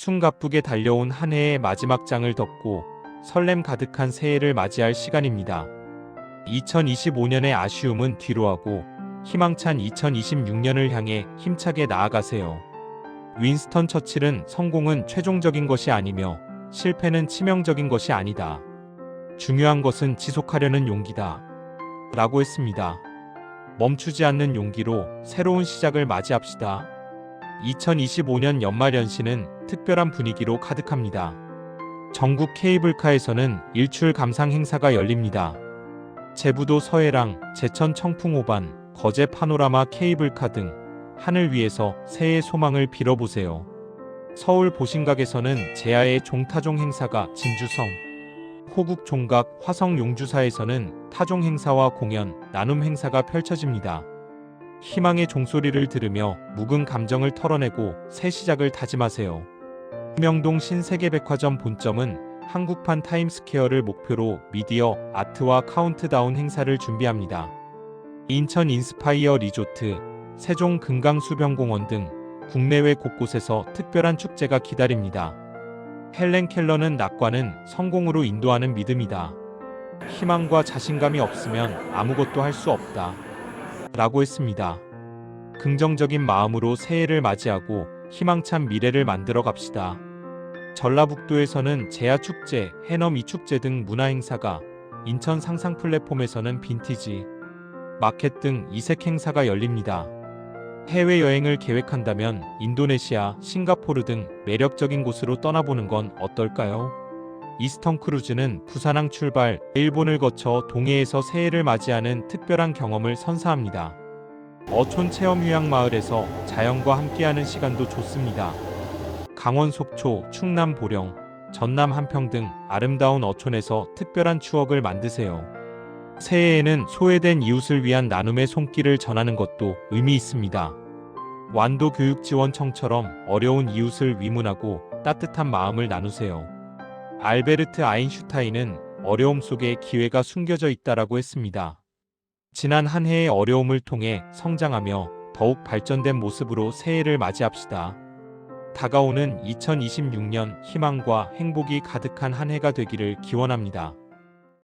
숨가쁘게 달려온 한 해의 마지막 장을 덮고 설렘 가득한 새해를 맞이할 시간입니다. 2025년의 아쉬움은 뒤로하고 희망찬 2026년을 향해 힘차게 나아가세요. 윈스턴 처칠은 성공은 최종적인 것이 아니며 실패는 치명적인 것이 아니다. 중요한 것은 지속하려는 용기다. 라고 했습니다. 멈추지 않는 용기로 새로운 시작을 맞이합시다. 2025년 연말연시는 특별한 분위기로 가득합니다. 전국 케이블카에서는 일출 감상 행사가 열립니다. 제부도 서해랑, 제천 청풍호반, 거제 파노라마 케이블카 등 하늘 위에서 새해 소망을 빌어보세요. 서울 보신각에서는 제야의 종타종 행사가 진주성, 호국 종각 화성 용주사에서는 타종 행사와 공연, 나눔 행사가 펼쳐집니다. 희망의 종소리를 들으며 묵은 감정을 털어내고 새 시작을 다짐하세요. 명동 신세계백화점 본점은 한국판 타임스퀘어를 목표로 미디어, 아트와 카운트다운 행사를 준비합니다. 인천 인스파이어 리조트, 세종 금강수변공원 등 국내외 곳곳에서 특별한 축제가 기다립니다. 헬렌 켈러는 낙관은 성공으로 인도하는 믿음이다. 희망과 자신감이 없으면 아무것도 할 수 없다. 라고 했습니다. 긍정적인 마음으로 새해를 맞이하고 희망찬 미래를 만들어 갑시다. 전라북도에서는 제야축제, 해넘 이축제 등 문화행사가, 인천 상상 플랫폼에서는 빈티지, 마켓 등 이색 행사가 열립니다. 해외여행을 계획한다면 인도네시아, 싱가포르 등 매력적인 곳으로 떠나보는 건 어떨까요? 이스턴 크루즈는 부산항 출발, 일본을 거쳐 동해에서 새해를 맞이하는 특별한 경험을 선사합니다. 어촌 체험 휴양 마을에서 자연과 함께하는 시간도 좋습니다. 강원 속초, 충남 보령, 전남 한평 등 아름다운 어촌에서 특별한 추억을 만드세요. 새해에는 소외된 이웃을 위한 나눔의 손길을 전하는 것도 의미 있습니다. 완도 교육지원청처럼 어려운 이웃을 위문하고 따뜻한 마음을 나누세요. 알베르트 아인슈타인은 어려움 속에 기회가 숨겨져 있다라고 했습니다. 지난 한 해의 어려움을 통해 성장하며 더욱 발전된 모습으로 새해를 맞이합시다. 다가오는 2026년 희망과 행복이 가득한 한 해가 되기를 기원합니다.